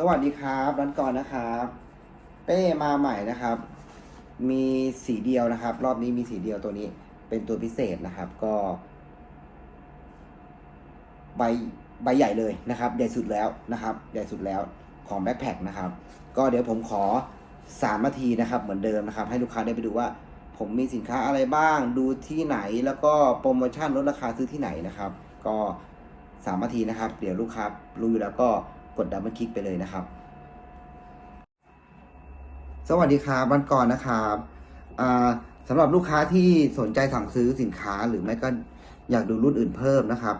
สวัสดีครับร้านก่อนนะครับ เป้มาใหม่นะครับ มีสีเดียวนะครับ รอบนี้มีสีเดียวตัวนี้ เป็นตัวพิเศษนะครับก็ ใบใบใหญ่เลยนะครับ ใหญ่สุดแล้วนะครับ ใหญ่สุดแล้วของแบ็คแพคนะครับ ก็เดี๋ยวผมขอสามนาทีนะครับ เหมือนเดิมนะครับ ให้ลูกค้าได้ไปดูว่า ผมมีสินค้าอะไรบ้าง ดูที่ไหนแล้วก็โปรโมชั่นลดราคาซื้อที่ไหนนะครับ ก็สามนาทีนะครับ เดี๋ยวลูกค้ารู้อยู่แล้วก็ กดดับเบิลคลิกไปเลยนะครับ สวัสดีครับวันก่อนนะครับสำหรับลูกค้าที่สนใจสั่งซื้อสินค้าหรือไม่ก็อยากดูรุ่นอื่นเพิ่มนะครับ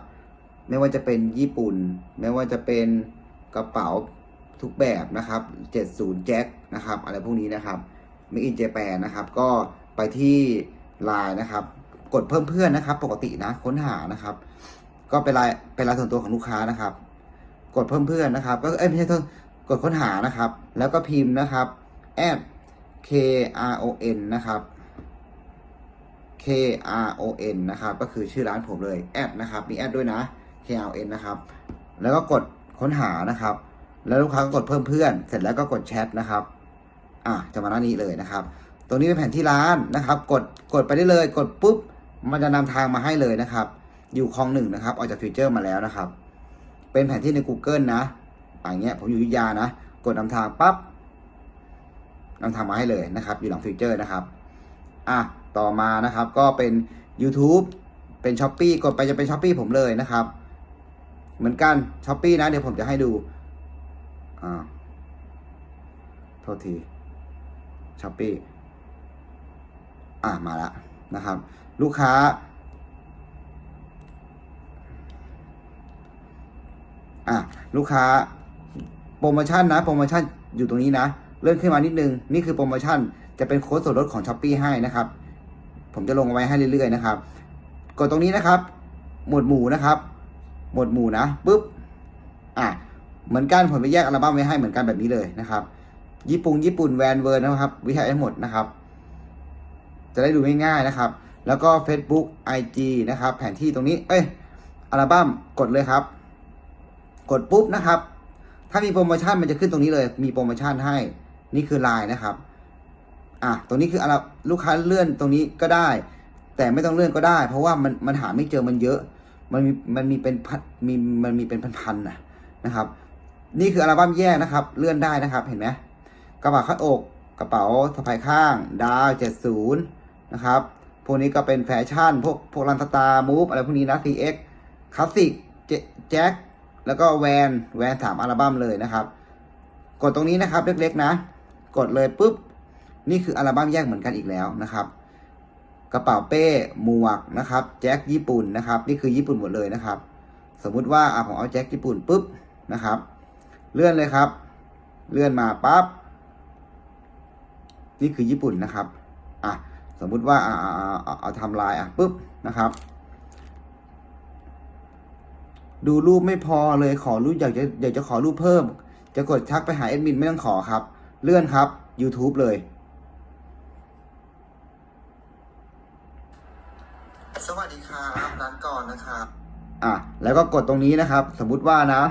ไม่ว่าจะเป็นญี่ปุ่น ไม่ว่าจะเป็นกระเป๋าทุกแบบนะครับ 70แจ็คนะครับ อะไรพวกนี้นะครับไม่อินเจแปนนะครับ ก็ไปที่ไลน์นะครับ กดเพิ่มเพื่อนนะครับ ปกตินะค้นหานะครับ ก็เป็นไลน์เป็นไลน์ส่วนตัวของลูกค้านะครับ กดเพิ่มเพื่อนนะครับ ก็เอ้ยไม่ใช่เพิ่มกดค้นหานะครับ แล้วก็พิมพ์นะครับ at k r o n นะครับ k r o n นะครับ ก็คือชื่อร้านผมเลยแอดนะครับ มีแอดด้วยนะ k r o n นะครับ แล้วก็กดค้นหานะครับ แล้วลูกค้าก็กดเพิ่มเพื่อน เสร็จแล้วก็กดแชทนะครับ อะ จะมาหน้านี้เลยนะครับ ตรงนี้เป็นแผนที่ร้านนะครับ กด กดไปได้เลย กดปุ๊บ มันจะนำทางมาให้เลยนะครับ อยู่คลองหนึ่งนะครับ ออกจากฟิวเจอร์มาแล้วนะครับ เป็นแผนที่ใน Google นะอย่างเงี้ยผมอยู่ยุธยานะ กดนำทางปั๊บนำทางมาให้เลยนะครับ อยู่หลังฟิวเจอร์นะครับอะต่อมานะครับก็เป็น YouTube เป็น s h อ p e e กดไปจะเป็น s h อ p e e ผมเลยนะครับ เหมือนกัน s h อ p e e นะ เดี๋ยวผมจะให้ดูอ่าโทษที s h อ p e e อะมาล้วนะครับ ลูกค้า อะลูกค้าโปรโมชั่นนะโปรโมชั่นอยู่ตรงนี้นะเลื่อนขึ้นมานิดนึงนี่คือโปรโมชั่นจะเป็นโค้ดส่วนลดของ s h อ p e e ให้นะครับ ผมจะลงเอาไว้ให้เรื่อยๆนะครับ กดตรงนี้นะครับ หมวดหมู่นะครับ หมวดหมู่นะปุ๊บอะเหมือนกันผมไปแยกอัลบั้มไว้ให้เหมือนกันแบบนี้เลยนะครับ ญี่ปุ่นญี่ปุ่นแวนเวิร์นะครับ วิทยาให้หมดนะครับ จะได้ดูง่ายๆนะครับ แล้วก็ Facebook IG นะครับ แผนที่ตรงนี้ เอ้ยอัลบั้มกดเลยครับ กดปุ๊บนะครับ ถ้ามีโปรโมชั่นมันจะขึ้นตรงนี้เลย มีโปรโมชั่นให้นี่คือไลน์นะครับ อะตรงนี้คืออะไรลูกค้าเลื่อนตรงนี้ก็ได้ แต่ไม่ต้องเลื่อนก็ได้ เพราะว่ามันมันหาไม่เจอมันเยอะ มันมีมันมีเป็นพันมีมันมีเป็นพันๆนะนะครับ นี่คืออัลบั้มแยกนะครับ เลื่อนได้นะครับเห็นไหมกระเป๋าคาดอกกระเป๋าสะพายข้าง ดาวเจ็ดศูนย์นะครับพวกนี้ก็เป็นแฟชั่น พวกพวกรันสตาร์มูฟอะไรพวกนี้นะ CX คลาสสิกแจ็ค แล้วก็แวนแวนสามอัลบั้มเลยนะครับ กดตรงนี้นะครับเล็กๆนะ กดเลยปุ๊บนี่คืออัลบั้มแยกเหมือนกันอีกแล้วนะครับ กระเป๋าเป้หมวกนะครับ แจ็คญี่ปุ่นนะครับ นี่คือญี่ปุ่นหมดเลยนะครับ สมมุติว่าอะผมเอาแจ็คญี่ปุ่นปุ๊บนะครับ เลื่อนเลยครับ เลื่อนมาปั๊บนี่คือญี่ปุ่นนะครับอะสมมุติว่าอ่าอ่าอ่าเอาเอาทำลายอะปุ๊บนะครับ ดูรูปไม่พอเลยขอรูปอยากจะอยากจะขอรูปเพิ่ม จะกดทักไปหาแอดมินไม่ต้องขอครับ เลื่อนครับ YouTube เลย สวัสดีครับร้านก่อนนะครับ อะแล้วก็กดตรงนี้นะครับ สมมุติว่านะ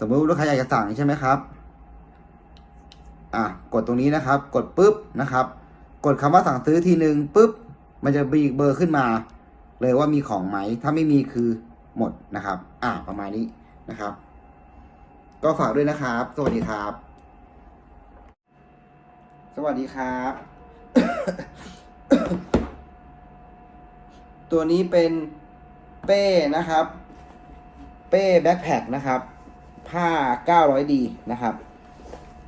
สมมุติลูกค้าอยากจะสั่งใช่ไหมครับ อะกดตรงนี้นะครับ กดปุ๊บนะครับ กดคำว่าสั่งซื้อทีหนึ่งปุ๊บมันจะมีเบอร์ขึ้นมา เลยว่ามีของไหมถ้าไม่มีคือ หมดนะครับ อะประมาณนี้นะครับ ก็ฝากด้วยนะครับ สวัสดีครับ สวัสดีครับ ตัวนี้เป็นเป้นะครับ เป้แบ็คแพคนะครับ ผ้า 900D นะครับ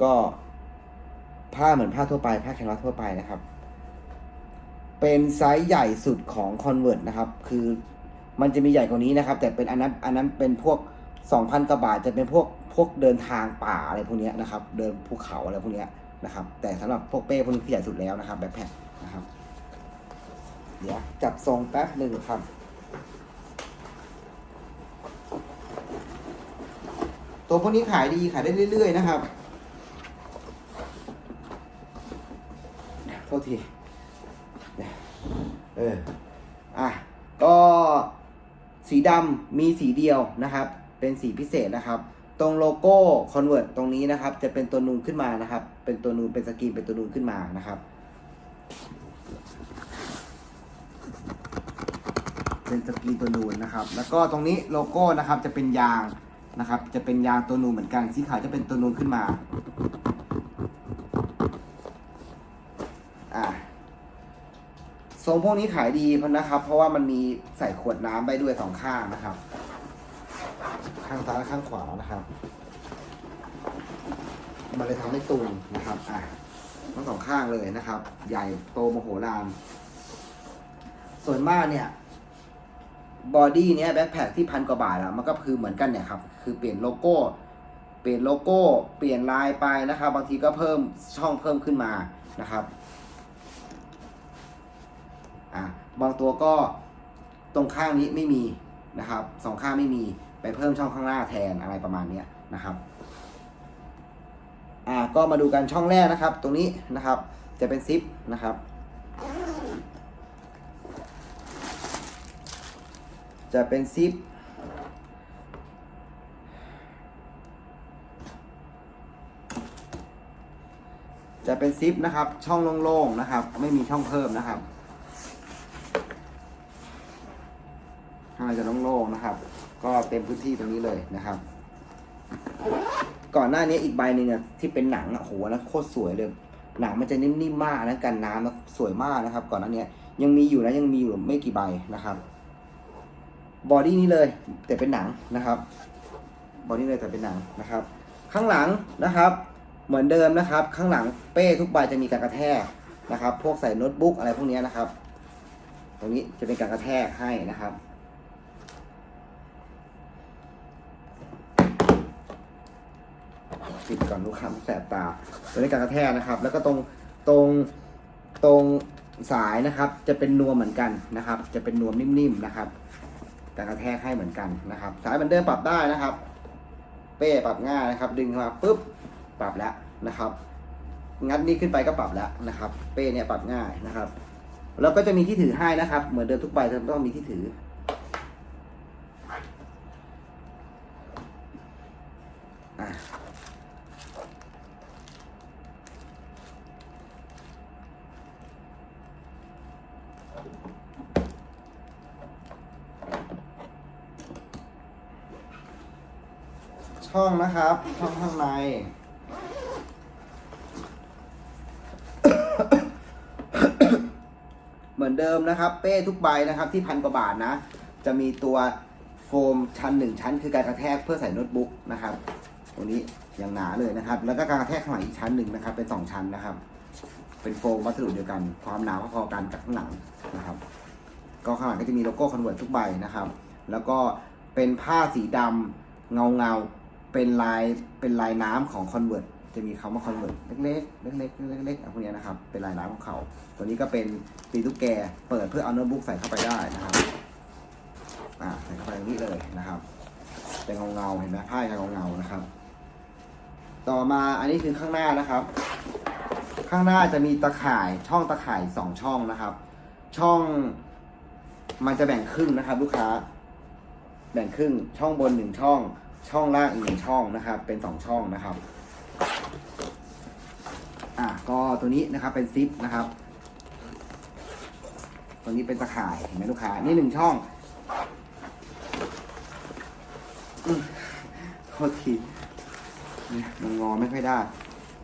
ก็ผ้าเหมือนผ้าทั่วไป ผ้าแคนวาสทั่วไปนะครับ เป็นไซส์ใหญ่สุดของ Convert นะครับ คือ มันจะมีใหญ่กว่านี้นะครับ แต่เป็นอันนั้นอันนั้นเป็นพวก 2,000กว่าบาทจะเป็นพวกพวกเดินทางป่าอะไรพวกนี้นะครับ เดินภูเขาอะไรพวกนี้นะครับ แต่สำหรับพวกเป้พวกนี้ใหญ่สุดแล้วนะครับแบ็คแพคนะครับ เดี๋ยวจับทรงแป๊บหนึ่งครับ ตัวพวกนี้ขายดีขายได้เรื่อย ๆ นะครับโทษทีเอออะ สีดำมีสีเดียวนะครับ เป็นสีพิเศษนะครับ ตรงโลโก้คอนเวิร์ตตรงนี้นะครับ จะเป็นตัวนูนขึ้นมานะครับ เป็นตัวนูนเป็นสกรีนเป็นตัวนูนขึ้นมานะครับ เป็นสกรีนตัวนูนนะครับ แล้วก็ตรงนี้โลโก้นะครับจะเป็นยางนะครับ จะเป็นยางตัวนูนเหมือนกันสีขาวจะเป็นตัวนูนขึ้นมาทรง พวกนี้ขายดีเพราะนะครับ เพราะว่ามันมีใส่ขวดน้ำได้ด้วยสองข้างนะครับ ข้างซ้ายและข้างขวานะครับ มันเลยทำให้ตูนนะครับอะทั้งสองข้างเลยนะครับ ใหญ่โตมโหฬารส่วนมากเนี่ยบอดี้เนี้ยแบ็คแพคที่พันกว่าบาทอะมันก็คือเหมือนกันเนี่ยครับ คือเปลี่ยนโลโก้ เปลี่ยนโลโก้ เปลี่ยนลายไปนะครับ บางทีก็เพิ่มช่องเพิ่มขึ้นมานะครับ อะบางตัวก็ตรงข้างนี้ไม่มีนะครับสองข้างไม่มีไปเพิ่มช่องข้างหน้าแทนอะไรประมาณนี้นะครับอ่าก็มาดูกันช่องแรกนะครับ ตรงนี้นะครับจะเป็นซิปนะครับ จะเป็นซิปจะเป็นซิปนะครับ ช่องโล่งๆนะครับ ไม่มีช่องเพิ่มนะครับางในจะโล่งๆนะครับ ก็เต็มพื้นที่ตรงนี้เลยนะครับ ก่อนหน้านี้อีกใบหนึ่งอะที่เป็นหนังอะโหนะโคตรสวยเลย หนังมันจะนิ่มๆมากนะกันน้ำนะสวยมากนะครับ ก่อนหน้านี้ยังมีอยู่นะยังมีอยู่ไม่กี่ใบนะครับบอดี้นี้เลยแต่เป็นหนังนะครับบอดี้เลยแต่เป็นหนังนะครับ ข้างหลังนะครับ เหมือนเดิมนะครับ ข้างหลังเป้ทุกใบจะมีการกระแทกนะครับ พวกใส่โน้ตบุ๊กอะไรพวกนี้นะครับ ตรงนี้จะเป็นการกระแทกให้นะครับ ปิดก่อนลูกค้าแสบตาตัวนี้การกระแทกนะครับ แล้วก็ตรงตรงตรงสายนะครับ จะเป็นนวมเหมือนกันนะครับ จะเป็นนวมนิ่มๆนะครับการกระแทกให้เหมือนกันนะครับ สายเหมือนเดิมปรับได้นะครับ เป้ปรับง่ายนะครับ ดึงมาปุ๊บปรับแล้วนะครับ งัดนี่ขึ้นไปก็ปรับแล้วนะครับ เป้เนี่ยปรับง่ายนะครับ แล้วก็จะมีที่ถือให้นะครับ เหมือนเดิมทุกใบจะต้องมีที่ถือ นะครับช่องข้างใน เหมือนเดิมนะครับ เป้ทุกใบนะครับ ที่พันกว่าบาทนะ จะมีตัวโฟมชั้นหนึ่งชั้น คือการกระแทกเพื่อใส่โน้ตบุ๊กนะครับตัวนี้อย่างหนาเลยนะครับ แล้วก็การกระแทกข้างหลังอีกชั้นหนึ่งนะครับ เป็นสองชั้นนะครับ เป็นโฟมวัสดุเดียวกัน ความหนาพอๆกันกับข้างหลังนะครับ ก็ข้างหลังก็จะมีโลโก้คอนเวิร์ตทุกใบนะครับ แล้วก็เป็นผ้าสีดำเงาเงา เป็นลายเป็นลายน้ำของคอนเวิร์ตจะมีคำว่าคอนเวิร์ตเล็กๆเล็กๆเล็กๆอะพวกนี้นะครับ เป็นลายน้ำของเขา ตัวนี้ก็เป็นตีตุ๊กแก เปิดเพื่อเอาโน้ตบุ๊กใส่เข้าไปได้นะครับ อ่าใส่เข้าไปตรงนี้เลยนะครับ เป็นเงาเงาๆเห็นไหมผ้าจะเงาเงาๆนะครับ ต่อมาอันนี้คือข้างหน้านะครับ ข้างหน้าจะมีตะข่ายช่องตะข่ายสองช่องนะครับ ช่องมันจะแบ่งครึ่งนะครับ ลูกค้า แบ่งครึ่งช่องบนหนึ่งช่อง ช่องล่างอีกหนึ่งช่องนะครับ เป็นสองช่องนะครับ อะก็ตัวนี้นะครับเป็นซิปนะครับ ตัวนี้เป็นตะข่ายเห็นไหมลูกค้า นี่หนึ่งช่องโทษทีเนี่ยมันงอไม่ค่อยได้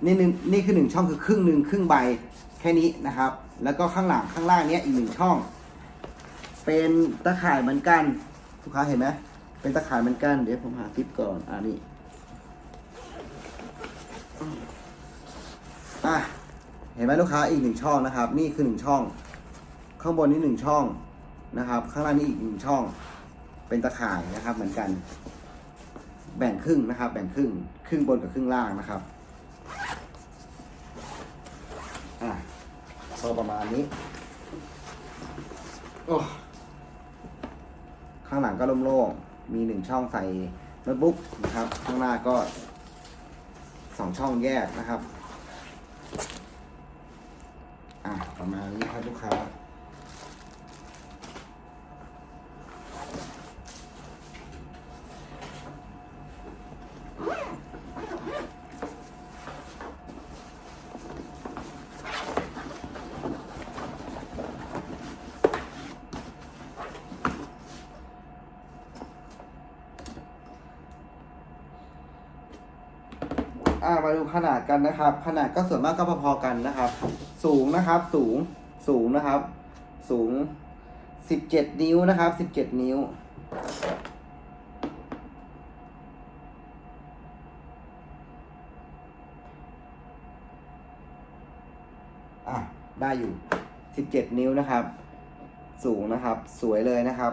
นี่หนึ่งนี่คือหนึ่งช่องคือครึ่งหนึ่งครึ่งใบแค่นี้นะครับ แล้วก็ข้างหลังข้างล่างเนี้ยอีกหนึ่งช่อง เป็นตะข่ายเหมือนกันลูกค้าเห็นไหม เป็นตะข่ายเหมือนกัน เดี๋ยวผมหาซิปก่อน อ่านี่อะเห็นไหมลูกค้าอีกหนึ่งช่องนะครับ นี่คือหนึ่งช่อง ข้างบนนี่หนึ่งช่องนะครับ ข้างล่างนี่อีกหนึ่งช่อง เป็นตะข่ายนะครับ เหมือนกัน แบ่งครึ่งนะครับ แบ่งครึ่ง ครึ่งบนกับครึ่งล่างนะครับอะก็ประมาณนี้โอ้ข้างหลังก็โล่งๆ มีหนึ่งช่องใส่โน้ตบุ๊กนะครับ ข้างหน้าก็สองช่องแยกนะครับ อะประมาณนี้ครับลูกค้า มาดูขนาดกันนะครับ ขนาดก็ส่วนมากก็พอๆกันนะครับ สูงนะครับ สูง สูงนะครับ สูงสิบเจ็ดนิ้วนะครับสิบเจ็ดนิ้ว อะ ได้อยู่สิบเจ็ดนิ้วนะครับ สูงนะครับ สวยเลยนะครับ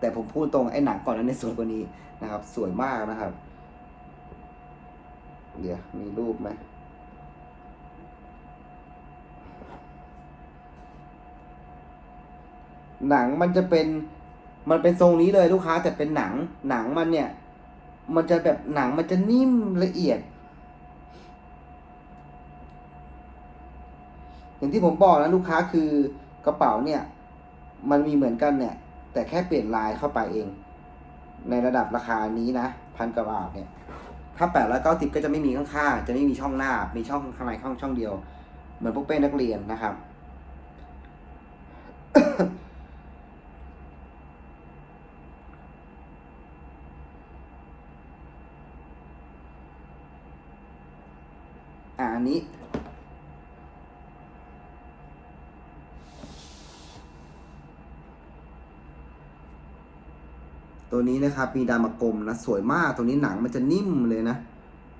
แต่ผมพูดตรงไอ้หนังก่อนนั้นในยสวยกว่านี้นะครับ สวยมากนะครับ เดี๋ยว มีรูปไหมหนังมันจะเป็นมันเป็นทรงนี้เลยลูกค้า แต่เป็นหนังหนังมันเนี่ย มันจะแบบหนังมันจะนิ่มละเอียด อย่างที่ผมบอกนะลูกค้าคือกระเป๋าเนี่ย มันมีเหมือนกันเนี่ย แต่แค่เปลี่ยนลายเข้าไปเอง ในระดับราคานี้นะ พันกว่าบาทเนี่ย ถ้าแปดร้อยเก้าสิบก็จะไม่มีข้างๆจะไม่มีช่องหน้า มีช่องข้างในช่องช่องเดียว เหมือนพวกเป้นักเรียนนะครับ อ่าอันนี้ ตัวนี้นะครับมีดามากลมนะสวยมากตัวนี้หนังมันจะนิ่มเลยนะ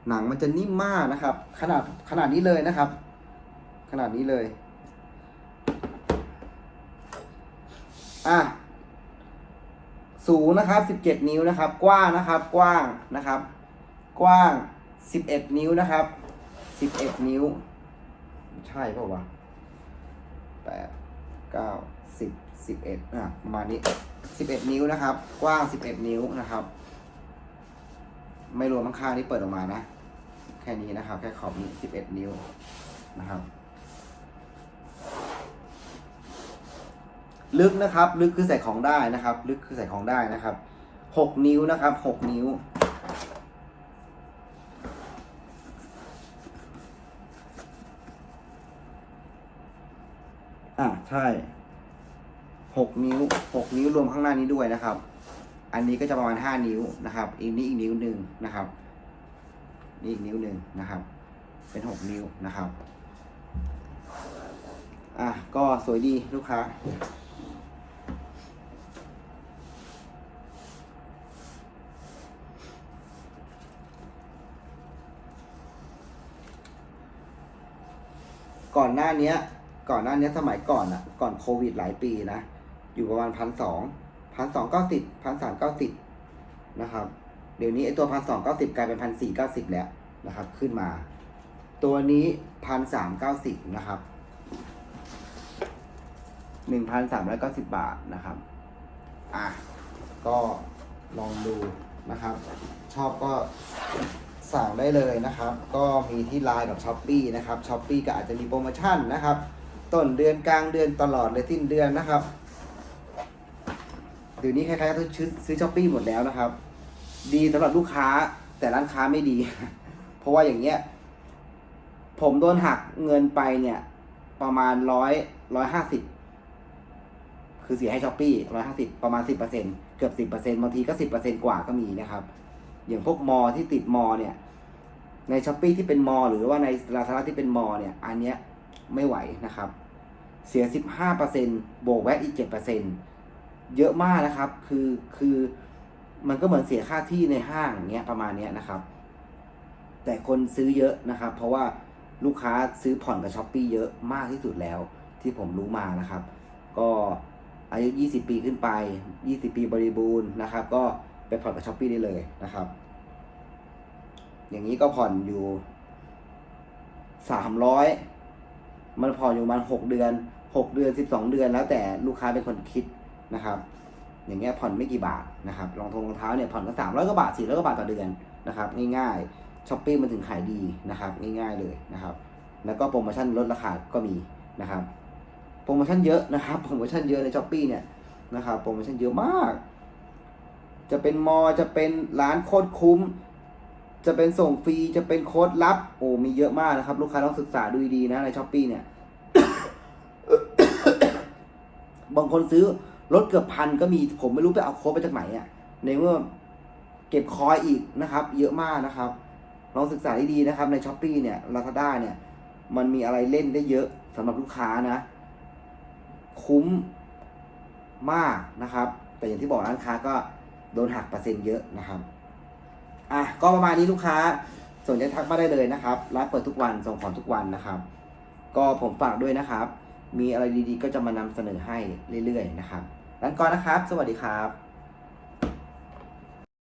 หนังมันจะนิ่มมากนะครับ ขนาดขนาดนี้เลยนะครับ ขนาดนี้เลยอะสูงนะครับสิบเจ็ดนิ้วนะครับ กว้างนะครับ กว้างนะครับ กว้างสิบเอ็ดนิ้วนะครับสิบเอ็ดนิ้ว ใช่ป่าวะแปดเก้าสิบสิบเอ็ดอะประมาณนี้ สิบเอ็ดนิ้วนะครับ กว้างสิบเอ็ดนิ้วนะครับ ไม่รวมข้างๆที่เปิดออกมานะ แค่นี้นะครับ แค่ขอบนี้สิบเอ็ดนิ้วนะครับ ลึกนะครับ ลึกคือใส่ของได้นะครับ ลึกคือใส่ของได้นะครับหกนิ้วนะครับหกนิ้วอะใช่ หกนิ้วหกนิ้วรวมข้างหน้านี้ด้วยนะครับ อันนี้ก็จะประมาณห้านิ้วนะครับ อีกนี้อีกนิ้วหนึ่งนะครับ นี่อีกนิ้วหนึ่งนะครับ เป็นหกนิ้วนะครับ อะ ก็สวยดีลูกค้าก่อนหน้านี้ก่อนหน้านี้สมัยก่อนอะก่อนโควิดหลายปีนะ อยู่ประมาณพันสองพันสองเก้าสิบพันสามเก้าสิบนะครับ เดี๋ยวนี้ไอตัวพันสองเก้าสิบกลายเป็นพันสี่เก้าสิบแล้วนะครับ ขึ้นมา ตัวนี้พันสามเก้าสิบนะครับหนึ่งพันสามร้อยเก้าสิบบาทนะครับ อะ ก็ลองดูนะครับ ชอบก็สั่งได้เลยนะครับ ก็มีที่ไลน์กับช้อปปีนะครับช้อปปีก็อาจจะมีโปรโมชั่นนะครับ ต้นเดือนกลางเดือนตลอดเลยสิ้นเดือนนะครับ เดี๋ยวนี้ใครๆก็ซื้อซื้อช้อปปี้หมดแล้วนะครับ ดีสำหรับลูกค้าแต่ร้านค้าไม่ดี เพราะว่าอย่างเงี้ย ผมโดนหักเงินไปเนี่ย ประมาณร้อยร้อยห้าสิบคือเสียให้ช้อปปี้ร้อยห้าสิบประมาณสิบเปอร์เซ็นเกือบสิบเปอร์เซ็นบางทีก็สิบเปอร์เซ็นกว่าก็มีนะครับ อย่างพวกมอที่ติดมอเนี่ย ในช้อปปี้ที่เป็นมอ หรือว่าในลาซาด้าที่เป็นมอเนี่ย อันเนี้ยไม่ไหวนะครับ เสียสิบห้าเปอร์เซ็นบวกแวตอีกเจ็ดเปอร์เซ็นต์ เยอะมากนะครับ คือคือมันก็เหมือนเสียค่าที่ในห้างเงี้ยประมาณเนี้ยนะครับ แต่คนซื้อเยอะนะครับ เพราะว่าลูกค้าซื้อผ่อนกับช้อปปีเยอะมากที่สุดแล้ว ที่ผมรู้มานะครับ ก็อายุ 20 ปีขึ้นไป 20 ปีบริบูรณ์นะครับ ก็ไปผ่อนกับช้อปปีได้เลยนะครับ อย่างนี้ก็ผ่อนอยู่ 300 มันผ่อนอยู่ประมาณ6เดือน 6 เดือน 12 เดือนแล้วแต่ลูกค้าเป็นคนคิด นะครับ อย่างเงี้ยผ่อนไม่กี่บาทนะครับรองทงรองเท้าเนี่ยผ่อนก็300กว่าบาท400กว่าบาทต่อเดือนนะครับ ง่ายๆช้อปปี้มันถึงขายดีนะครับ ง่ายๆเลยนะครับ แล้วก็โปรโมชั่นลดราคาก็มีนะครับโปรโมชั่นเยอะนะครับโปรโมชั่นเยอะในช้อปปี้เนี่ยนะครับโปรโมชั่นเยอะมาก จะเป็นมอจะเป็นร้านโคตรคุ้ม จะเป็นส่งฟรีจะเป็นโค้ดลับโอ้มีเยอะมากนะครับ ลูกค้าต้องศึกษาดูดีนะในช้อปปี้เนี่ยบางคนซื้อ รถเกือบพันก็มีผมไม่รู้ไปเอาโค้ดไปจากไหนอะในเมื่อเก็บคอยอีกนะครับ เยอะมากนะครับลองศึกษาดีๆนะครับในช้อปปีเนี่ยลาซาด้าเนี่ย มันมีอะไรเล่นได้เยอะสำหรับลูกค้านะ คุ้มมากนะครับ แต่อย่างที่บอกร้านค้าก็โดนหักเปอร์เซ็นต์เยอะนะครับอะก็ประมาณนี้ลูกค้าสนใจทักมาได้เลยนะครับร้านเปิดทุกวันส่งของทุกวันนะครับ ก็ผมฝากด้วยนะครับ มีอะไรดีๆ ก็จะมานำเสนอให้เรื่อยๆนะครับ ร้นก่อนนะครับ สวัสดีครับ